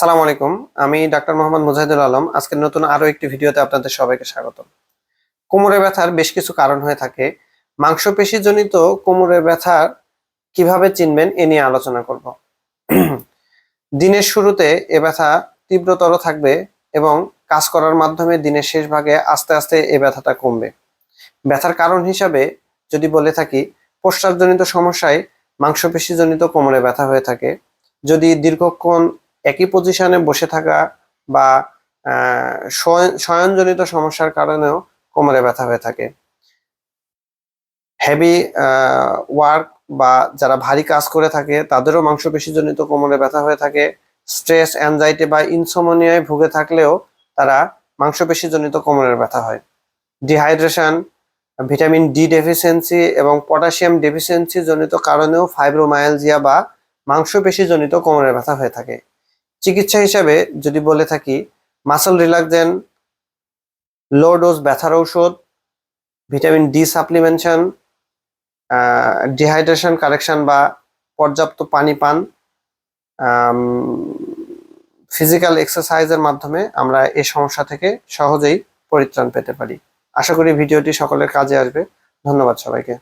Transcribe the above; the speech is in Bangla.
আসসালামু আলাইকুম। আমি ডাক্তার মোহাম্মদ মুজাহিদুল আলম। আজকের নতুন আরও একটি ভিডিওতে আপনাদের সবাইকে স্বাগত কোমরে ব্যথার বেশ কিছু কারণ হয়ে থাকে। মাংসপেশিজনিত কোমরে ব্যথার কীভাবে চিনবেন এ নিয়ে আলোচনা করব। দিনের শুরুতে এ ব্যথা তীব্রতর থাকবে এবং কাজ করার মাধ্যমে দিনের শেষ ভাগে আস্তে আস্তে এ ব্যথাটা কমবে। ব্যথার কারণ হিসাবে যদি বলে থাকি, প্রস্রাবজনিত সমস্যায় মাংসপেশিজনিত কোমরে ব্যথা হয়ে থাকে। যদি দীর্ঘক্ষণ একই পজিশনে বসে থাকা বা শয়নজনিত সমস্যার কারণেও কোমরে ব্যথা হয়ে থাকে। হেভি ওয়ার্ক বা যারা ভারী কাজ করে থাকে, তাদেরও মাংসপেশিজনিত কোমরে ব্যথা হয়ে থাকে। স্ট্রেস অ্যাংজাইটি বা ইনসোমোনিয়ায় ভুগে থাকলেও তারা মাংসপেশিজনিত কোমরের ব্যথা হয়। ডিহাইড্রেশন ভিটামিন ডি ডেফিসিয়েন্সি এবং পটাশিয়াম ডেফিসিয়েন্সি জনিত কারণেও ফাইব্রোমায়ালজিয়া বা মাংসপেশিজনিত কোমরের ব্যথা হয়ে থাকে। চিকিৎসা হিসাবে যদি বলে থাকি মাসল রিল্যাক্সেন লো ডোজ ব্যথার ঔষধ vitamin D supplementation dehydration correction বা পর্যাপ্ত পানি পান ফিজিক্যাল এক্সারসাইজের মাধ্যমে আমরা এই সমস্যা থেকে সহজেই পরিত্রাণ পেতে পারি। আশা করি ভিডিওটি সকলের কাজে আসবে। ধন্যবাদ সবাইকে।